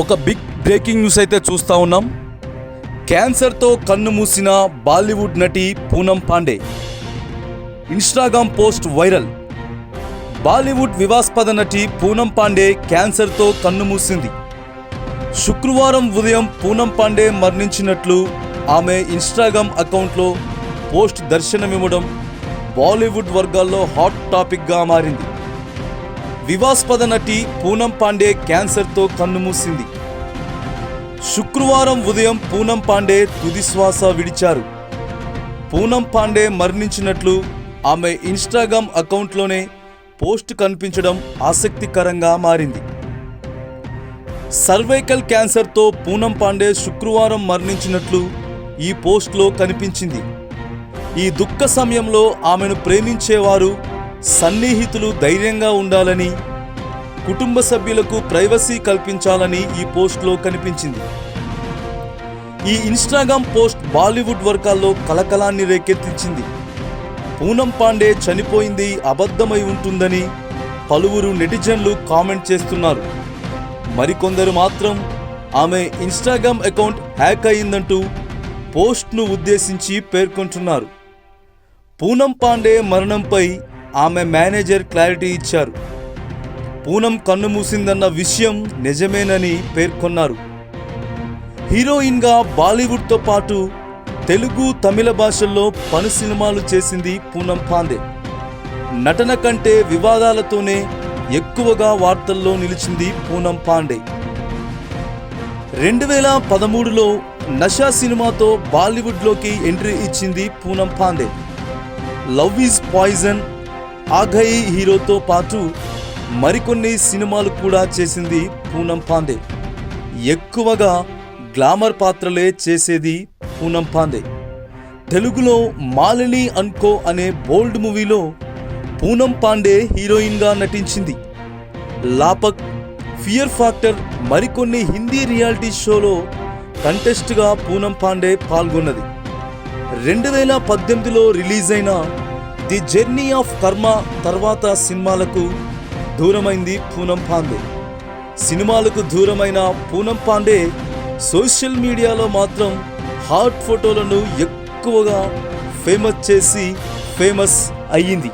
ఒక big breaking news అయితే చూస్తా ఉన్నాం. క్యాన్సర్తో కన్ను మూసిన బాలీవుడ్ నటి Poonam Pandey. Instagram post viral Bollywood వివాస్పద నటి పూనం పాండే క్యాన్సర్తో కన్ను మూసింది. శుక్రవారం ఉదయం పూనం పాండే మరణించినట్లు ఆమె ఇన్స్టాగ్రామ్ అకౌంట్లో పోస్ట్ దర్శనమివ్వడం బాలీవుడ్ వర్గాల్లో హాట్ టాపిక్గా మారింది. వివాస్పద నటి పూనం పాండే క్యాన్సర్తో కన్నుమూసింది. శుక్రవారం ఉదయం పూనం పాండే తుదిశ్వాస విడిచారు. పూనం పాండే మరణించినట్లు ఆమె ఇన్స్టాగ్రామ్ అకౌంట్లోనే పోస్ట్ కనిపించడం ఆసక్తికరంగా మారింది. సర్వైకల్ క్యాన్సర్తో పూనం పాండే శుక్రవారం మరణించినట్లు ఈ పోస్ట్లో కనిపించింది. ఈ దుఃఖ సమయంలో ఆమెను ప్రేమించేవారు సన్నిహితులు ధైర్యంగా ఉండాలని కుటుంబ సభ్యులకు ప్రైవసీ కల్పించాలని ఈ పోస్ట్లో కనిపించింది. ఈ ఇన్స్టాగ్రామ్ పోస్ట్ బాలీవుడ్ వర్గాల్లో కలకలాన్ని రేకెత్తించింది. పూనం పాండే చనిపోయింది అబద్ధమై ఉంటుందని పలువురు నెటిజన్లు కామెంట్ చేస్తున్నారు. మరికొందరు మాత్రం ఆమె ఇన్స్టాగ్రామ్ అకౌంట్ హ్యాక్ అయిందంటూ పోస్ట్ను ఉద్దేశించి పేర్కొంటున్నారు. పూనం పాండే మరణంపై ఆమె మేనేజర్ క్లారిటీ ఇచ్చారు. పూనం కన్ను మూసిందన్న విషయం నిజమేనని పేర్కొన్నారు. హీరోయిన్గా బాలీవుడ్తో పాటు తెలుగు తమిళ భాషల్లో పలు సినిమాలు చేసింది పూనం పాండే. నటన కంటే వివాదాలతోనే ఎక్కువగా వార్తల్లో నిలిచింది పూనం పాండే. రెండు వేల పదమూడులో నషా సినిమాతో బాలీవుడ్లోకి ఎంట్రీ ఇచ్చింది Poonam Pandey. Love is poison ఆఘయి హీరోతో పాటు మరికొన్ని సినిమాలు కూడా చేసింది పూనం పాండే. ఎక్కువగా గ్లామర్ పాత్రలే చేసేది పూనం పాండే. తెలుగులో మాలిని అన్కో అనే బోల్డ్ మూవీలో పూనం పాండే హీరోయిన్గా నటించింది. లాపక్ ఫియర్ ఫ్యాక్టర్ మరికొన్ని హిందీ రియాలిటీ షోలో కంటెస్ట్గా పూనం పాండే పాల్గొన్నది. రెండు వేల పద్దెనిమిదిలో రిలీజ్ అయిన ది జర్నీ ఆఫ్ కర్మ తర్వాత సినిమాలకు దూరమైంది పూనం పాండే. సినిమాలకు దూరమైన పూనం పాండే సోషల్ మీడియాలో మాత్రం హాట్ ఫోటోలను ఎక్కువగా ఫేమస్ చేసి ఫేమస్ అయ్యింది.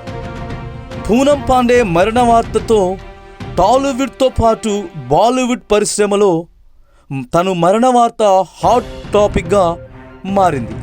పూనం పాండే మరణ వార్తతో టాలీవుడ్తో పాటు బాలీవుడ్ పరిశ్రమలో తను మరణ వార్త హాట్ టాపిక్గా మారింది.